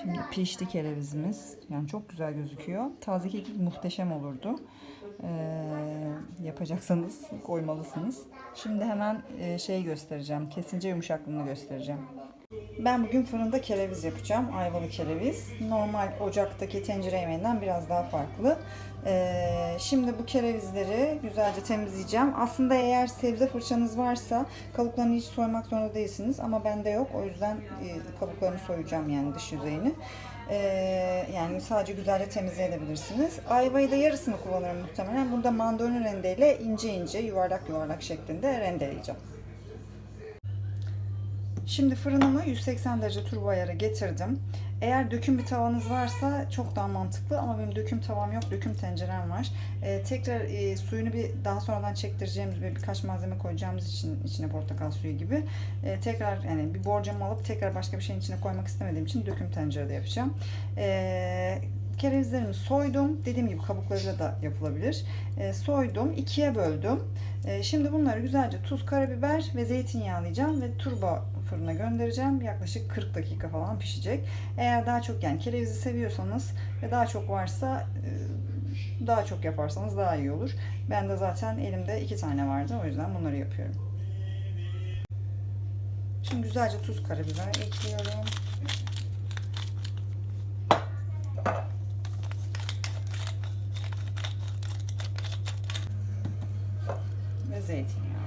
Şimdi pişti kerevizimiz. Yani çok güzel gözüküyor. Taze kekik muhteşem olurdu. Ee, yapacaksanız koymalısınız. Şimdi hemen e, şey göstereceğim. Kesince yumuşaklığını göstereceğim. Ben bugün fırında kereviz yapacağım. Ayvalı kereviz. Normal ocaktaki tencere yemeğinden biraz daha farklı. Ee, şimdi bu kerevizleri güzelce temizleyeceğim. Aslında eğer sebze fırçanız varsa kabuklarını hiç soymak zorunda değilsiniz. Ama bende yok. O yüzden e, kabuklarını soyacağım yani dış yüzeyini. Ee, yani sadece güzelce temizleyebilirsiniz. Ayvayı da yarısını kullanırım muhtemelen. Burada mandolin rendeyle ince ince yuvarlak yuvarlak şeklinde rendeleyeceğim. Şimdi fırınımı 180 derece turbo ayara getirdim. Eğer döküm bir tavanız varsa çok daha mantıklı ama benim döküm tavam yok, döküm tencerem var. Ee, tekrar e, suyunu bir daha sonradan çektireceğimiz ve birkaç malzeme koyacağımız için içine portakal suyu gibi e, tekrar yani bir borcamı alıp tekrar başka bir şeyin içine koymak istemediğim için döküm tencerede yapacağım. Ee, kerevizlerimi soydum. Dediğim gibi kabuklarıyla da yapılabilir. E, soydum, ikiye böldüm. E, şimdi bunları güzelce tuz, karabiber ve zeytinyağlayacağım ve turbo fırına göndereceğim. Yaklaşık 40 dakika falan pişecek. Eğer daha çok yani kerevizi seviyorsanız ve daha çok varsa e, daha çok yaparsanız daha iyi olur. Ben de zaten elimde iki tane vardı. O yüzden bunları yapıyorum. Şimdi güzelce tuz, karabiber ekliyorum. ve zeytinyağı.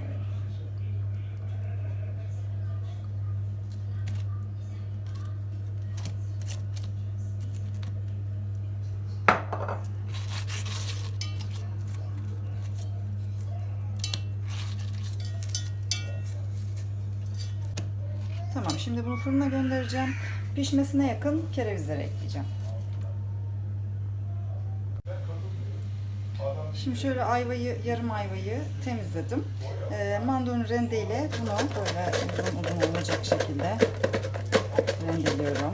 Tamam şimdi bunu fırına göndereceğim. Pişmesine yakın kerevizleri ekleyeceğim. Şimdi şöyle ayvayı, yarım ayvayı temizledim. E, mandolin rendeyle bunu böyle uzun uzun olacak şekilde rendeliyorum.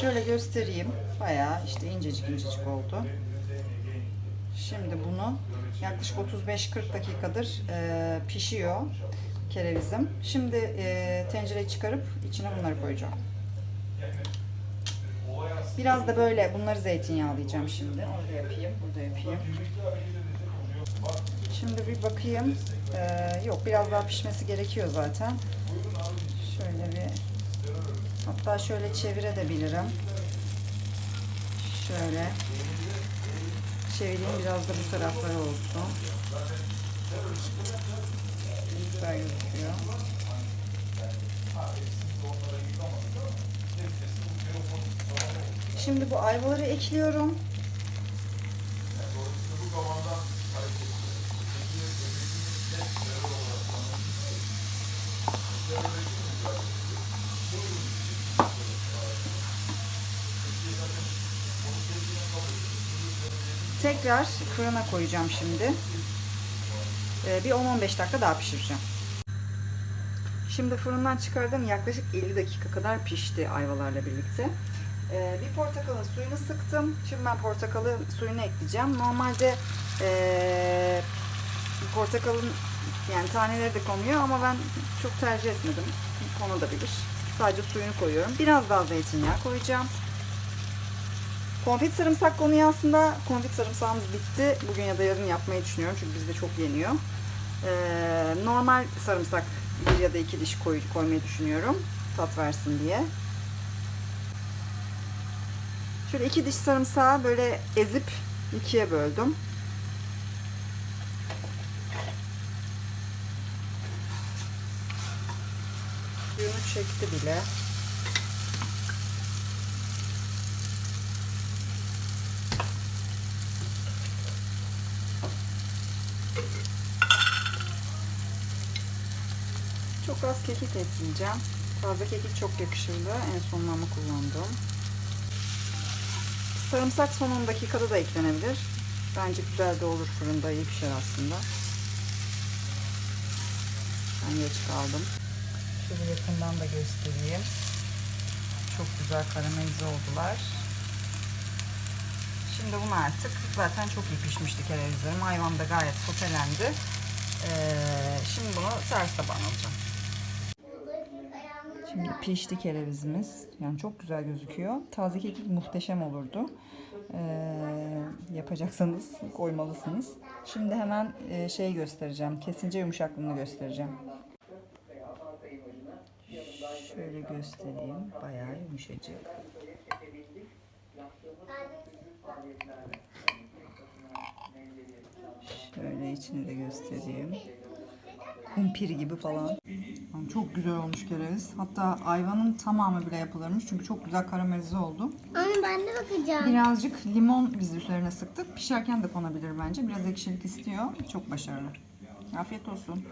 Şöyle göstereyim. Bayağı işte incecik incecik oldu. Şimdi bunu yaklaşık 35-40 dakikadır e, pişiyor kerevizim. Şimdi e, tencereyi çıkarıp içine bunları koyacağım. Biraz da böyle bunları zeytinyağlayacağım şimdi. Orada yapayım, burada yapayım. Şimdi bir bakayım. Ee, yok biraz daha pişmesi gerekiyor zaten. Şöyle bir hatta şöyle çevirebilirim. Şöyle çevireyim biraz da bu tarafları olsun. Güzel gözüküyor. Şimdi bu ayvaları ekliyorum. Tekrar fırına koyacağım şimdi. Ee, bir 10-15 dakika daha pişireceğim. Şimdi fırından çıkardım. Yaklaşık 50 dakika kadar pişti ayvalarla birlikte. Ee, bir portakalın suyunu sıktım. Şimdi ben portakalın suyunu ekleyeceğim. Normalde ee, portakalın yani taneleri de konuyor ama ben çok tercih etmedim. Konulabilir. Sadece suyunu koyuyorum. Biraz daha zeytinyağı koyacağım. Konfit sarımsak konuyu aslında konfit sarımsağımız bitti. Bugün ya da yarın yapmayı düşünüyorum çünkü bizde çok yeniyor. Ee, normal sarımsak bir ya da iki diş koy, koymayı düşünüyorum. Tat versin diye. Şöyle iki diş sarımsağı böyle ezip ikiye böldüm. Suyunu çekti bile. Çok az kekik ekleyeceğim. Taze kekik çok yakışırdı. En sonlama kullandım. Sarımsak son 10 dakikada da eklenebilir. Bence güzel de olur fırında iyi pişer aslında. Ben geç kaldım. Şöyle yakından da göstereyim. Çok güzel karamelize oldular. Şimdi bunu artık zaten çok iyi pişmişti kerevizlerim. Hayvan da gayet sotelendi. Ee, şimdi bunu servis tabağına alacağım. Şimdi pişti kerevizimiz. Yani çok güzel gözüküyor. Taze kekik muhteşem olurdu. Ee, yapacaksanız koymalısınız. Şimdi hemen e, şey göstereceğim. Kesince yumuşaklığını göstereceğim. Şöyle göstereyim. Bayağı yumuşacık. Şöyle içini de göstereyim. Kumpir gibi falan. Çok güzel olmuş kereviz. Hatta ayvanın tamamı bile yapılırmış. Çünkü çok güzel karamelize oldu. Ama ben de bakacağım. Birazcık limon biz üzerine sıktık. Pişerken de konabilir bence. Biraz ekşilik istiyor. Çok başarılı. Afiyet olsun.